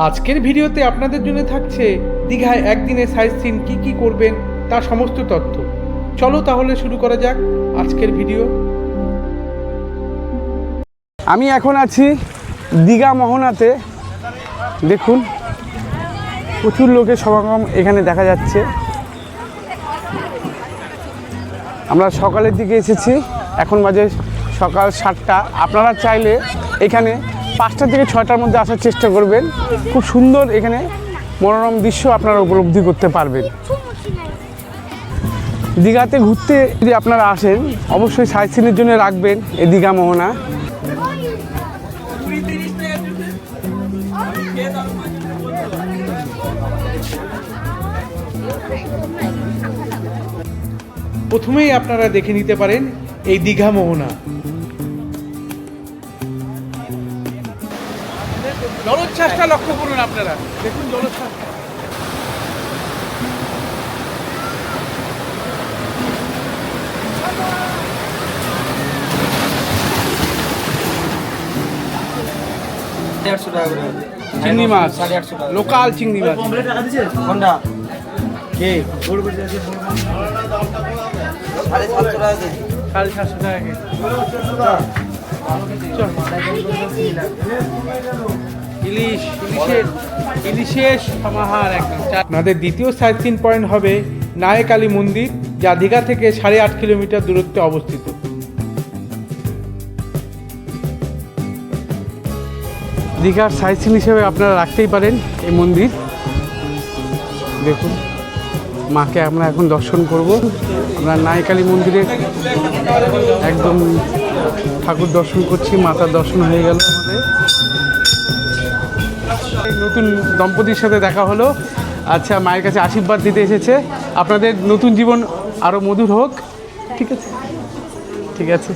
আজকের ভিডিওতে আপনাদের জন্য থাকছে দীঘায় একদিনে সাইট সিন কী কী করবেন তার সমস্ত তথ্য। চলো তাহলে শুরু করা যাক আজকের ভিডিও। আমি এখন আছি দীঘা মোহনাতে। দেখুন, প্রচুর লোকের সমাগম এখানে দেখা যাচ্ছে। আমরা সকালের দিকে এসেছি, এখন বাজে সকাল সাতটা। আপনারা চাইলে এখানে পাঁচটা থেকে ছয়টার মধ্যে আসার চেষ্টা করবেন। খুব সুন্দর এখানে মনোরম দৃশ্য আপনারা উপলব্ধি করতে পারবেন। দীঘাতে ঘুরতে যদি আপনারা আসেন, অবশ্যই সাইট সিনের জন্য রাখবেন এই দীঘা মোহনা। প্রথমেই আপনারা দেখে নিতে পারেন এই দীঘা মোহনা। জলোচ্ছ্বাসটা লক্ষ্য করুন আপনারা। দেখুন জলোচ্ছ্বাস। চিংড়ি মাছ। লোকাল চিংড়ি মাছ। কোনটা? কে? সাড়ে সাতশো টাকা কেজি। সাড়ে সাতশো টাকা কেজি। চল। ইলিশ, ইলিশের ইলিশের সমাহার একদম আপনাদের দ্বিতীয় সাইট সিন পয়েন্ট হবে নায়কালী মন্দির, যা দীঘা থেকে সাড়ে আট কিলোমিটার দূরত্বে অবস্থিত। দীঘার সাইট সিন হিসেবে আপনারা রাখতেই পারেন এই মন্দির। দেখুন, মাকে আমরা এখন দর্শন করব। আমরা নায়কালী মন্দিরে একদম ঠাকুর দর্শন করছি, মাতার দর্শন হয়ে গেল। নতুন দম্পতির সাথে দেখা হলো। আচ্ছা মায়ের কাছে আশীর্বাদ দিতে এসেছে। আপনাদের নতুন জীবন আরও মধুর হোক। ঠিক আছে? ঠিক আছে।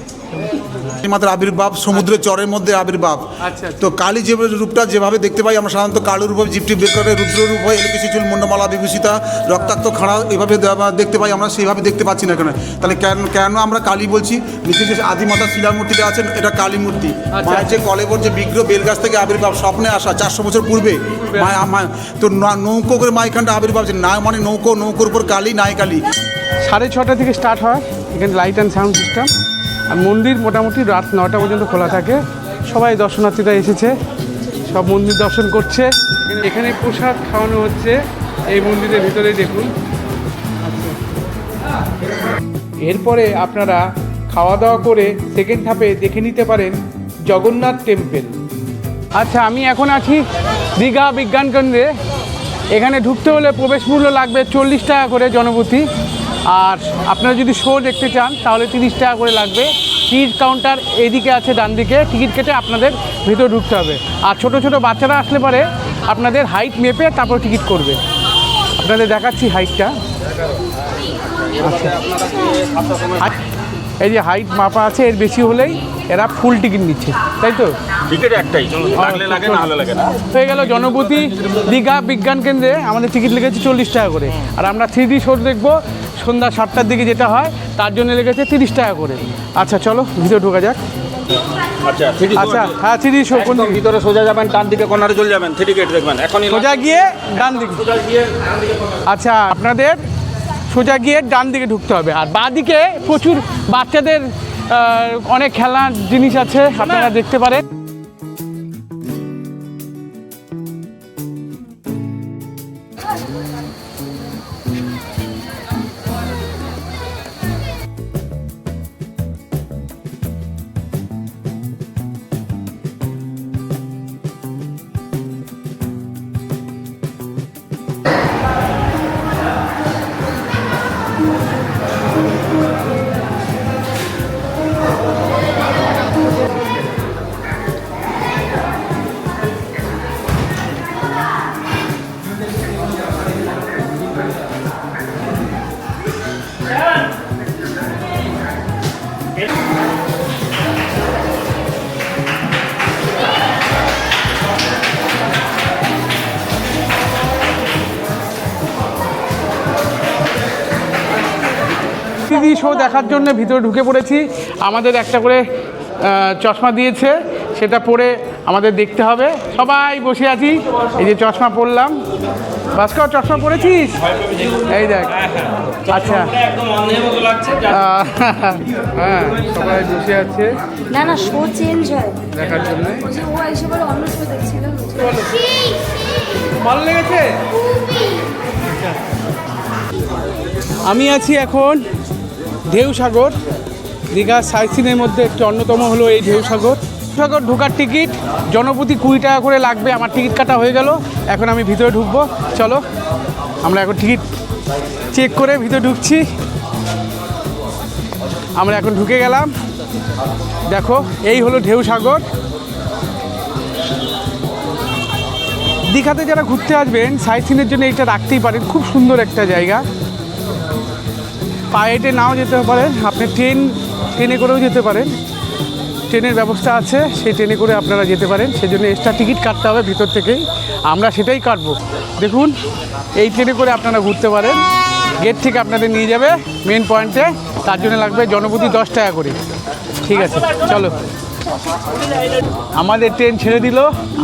মাত্র আবির্ভাব সমুদ্রের চরের মধ্যে আবির্ভাব। আচ্ছা। তো কালী যে রূপটা যেভাবে দেখতে পাই আমরা সাধারণত কালো রূপ জিপটি বের করে রুদ্র রূপ হয় এলে কিছু চুল মুন্ডমালা বিভূষিতা রক্তাক্ত খাড়া এভাবে দেখতে পাই আমরা সেইভাবে দেখতে পাচ্ছি না কেন তাহলে কেন কেন আমরা কালী বলছি? নিচে যে আদিমাতা শিলার মূর্তিটা আছেন এটা কালী মূর্তি। মায়ের যে কলেবর যে বিগ্রহ বেলগাছ থেকে আবির্ভাব স্বপ্নে আসা চারশো বছর পূর্বে মায়া তো নৌকো করে মা এখানটা আবির্ভাব যে না মানে নৌকো নৌকোর উপর কালী নাই কালী। সাড়ে ছটা থেকে স্টার্ট হয় এখানে লাইট অ্যান্ড সাউন্ড সিস্টেম আর মন্দির মোটামুটি রাত নটা পর্যন্ত খোলা থাকে। সবাই দর্শনার্থীরা এসেছে, সব মন্দির দর্শন করছে। এখানে প্রসাদ খাওয়ানো হচ্ছে, এই মন্দিরের ভিতরে দেখুন। এরপরে আপনারা খাওয়া দাওয়া করে সেকেন্ড ধাপে দেখে নিতে পারেন জগন্নাথ টেম্পল আচ্ছা আমি এখন আছি দীঘা বিজ্ঞান কেন্দ্রে। এখানে ঢুকতে হলে প্রবেশ মূল্য লাগবে চল্লিশ টাকা করে জনপ্রতি আর আপনারা যদি শো দেখতে চান তাহলে তিরিশ টাকা করে লাগবে। টিকিট কাউন্টার এদিকে আছে ডান দিকে। টিকিট কেটে আপনাদের ভিতরে ঢুকতে হবে। আর ছোট ছোট বাচ্চারা আসলে পারে আপনাদের হাইট মেপে তারপর টিকিট করবে। আপনাদের দেখাচ্ছি হাইটটা আচ্ছা। এই যে হাইট মাপা আছে এর বেশি হলেই এরা ফুল টিকিট নিচ্ছে। তাই তো? টিকিট একটাই লাগলে লাগে না হলে লাগে না। হয়ে গেল জনপতি দীঘা বিজ্ঞান কেন্দ্রে। আমাদের টিকিট লেগেছে চল্লিশ টাকা করে। আর আমরা থ্রি ডি শো দেখব। সন্ধ্যা সাতটার দিকে যেটা হয় তার জন্য লেগেছে তিরিশ টাকা করে। আচ্ছা চলো ভিতরে ঢোকা যাক। আচ্ছা আচ্ছা হ্যাঁ থ্রি ডি কোন ভিতরে সোজা যাবেন ডান দিকে চলে যাবেন থ্রি গেট দেখবেন। এখনই সোজা গিয়ে ডান দিকে। আচ্ছা আপনাদের সোজা গিয়ে ডান দিকে ঢুকতে হবে। আর বাঁ দিকে প্রচুর বাচ্চাদের অনেক খেলনার জিনিস আছে আপনারা দেখতে পারেন। থ্রি শো দেখার জন্য ভিতরে ঢুকে পড়েছি। আমাদের একটা করে চশমা দিয়েছে সেটা পরে আমাদের দেখতে হবে। সবাই বসে আছি এই যে চশমা পরলাম। ভাস্কর চশমা পরেছিস? এই দেখ। আচ্ছা। হ্যাঁ সবাই বসে আছে। না না শো চেঞ্জ হয়। দেখার জন্য। ভালো লেগেছে? আমি আছি এখন ঢেউ সাগর দীঘার সাইসিনের মধ্যে একটি অন্যতম হলো এই ঢেউ সাগর সাগর ঢোকার টিকিট, জনপ্রতি কুড়ি টাকা করে লাগবে, আমার টিকিট কাটা হয়ে গেল, এখন আমি ভিতরে ঢুকবো। চলো, আমরা এখন টিকিট চেক করে ভিতরে ঢুকছি। আমরা এখন ঢুকে গেলাম। দেখো, এই হলো ঢেউ সাগর দীঘাতে যারা ঘুরতে আসবেন সাইট সিনের জন্য এটা রাখতেই পারেন, খুব সুন্দর একটা জায়গা। পায়ে হেঁটে নাও যেতে পারেন আপনি ট্রেন ট্রেনে করেও যেতে পারেন। ট্রেনের ব্যবস্থা আছে সেই ট্রেনে করে আপনারা যেতে পারেন। সেজন্য এক্সট্রা টিকিট কাটতে হবে ভিতর থেকেই। আমরা সেটাই কাটবো। দেখুন এই ট্রেনে করে আপনারা ঘুরতে পারেন। গেট থেকে আপনাদের নিয়ে যাবে মেন পয়েন্টে তার জন্য লাগবে জনপ্রতি দশ টাকা করে। ঠিক আছে চলো। আমাদের ট্রেন ছেড়ে দিল।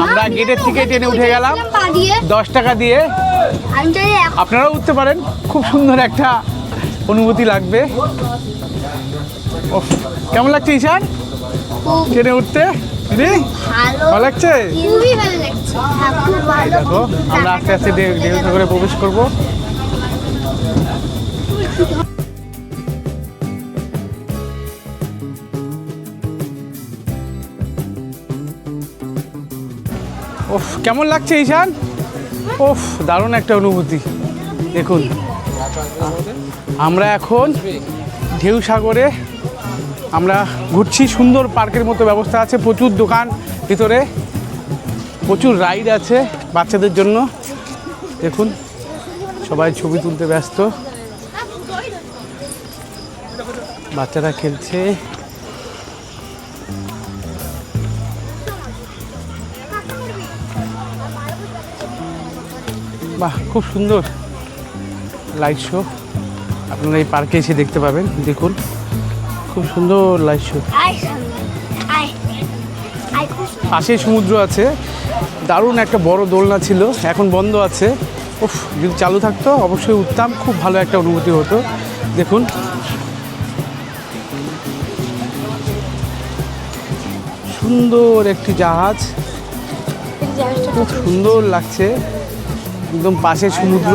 আমরা গেটের থেকে ট্রেনে উঠে গেলাম। দশ টাকা দিয়ে। আপনারাও উঠতে পারেন। খুব সুন্দর একটা অনুভূতি লাগবে। কেমন লাগছে ঈশান? ট্রেনে উঠতে? দিদি ভালো। লাগছে? হ্যাঁ দেখো আমরা আস্তে আস্তে ঢেউ সাগরে প্রবেশ করব। ওফ কেমন লাগছে ঈশান? ওফ দারুণ একটা অনুভূতি। দেখুন আমরা এখন ঢেউ সাগরে আমরা ঘুরছি, সুন্দর পার্কের মতো ব্যবস্থা আছে, প্রচুর দোকান, ভিতরে প্রচুর রাইড আছে বাচ্চাদের জন্য। দেখুন, সবাই ছবি তুলতে ব্যস্ত। বাচ্চারা খেলছে। বাহ, খুব সুন্দর। লাইট শো আপনারা এই পার্কে এসে দেখতে পাবেন দেখুন। খুব সুন্দর লাইট শো পাশে সমুদ্র আছে। দারুণ একটা বড় দোলনা ছিল এখন বন্ধ আছে। উফ যদি চালু থাকতো অবশ্যই উঠতাম। খুব ভালো একটা অনুভূতি হতো। দেখুন। সুন্দর একটি জাহাজ। খুব সুন্দর লাগছে। একদম পাশে সমুদ্র।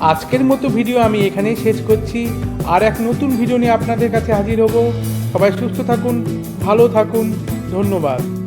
আজকের মতো ভিডিও আমি এখানেই শেষ করছি। আর এক নতুন ভিডিও নিয়ে আপনাদের কাছে হাজির হব। সবাই সুস্থ থাকুন, ভালো থাকুন, ধন্যবাদ।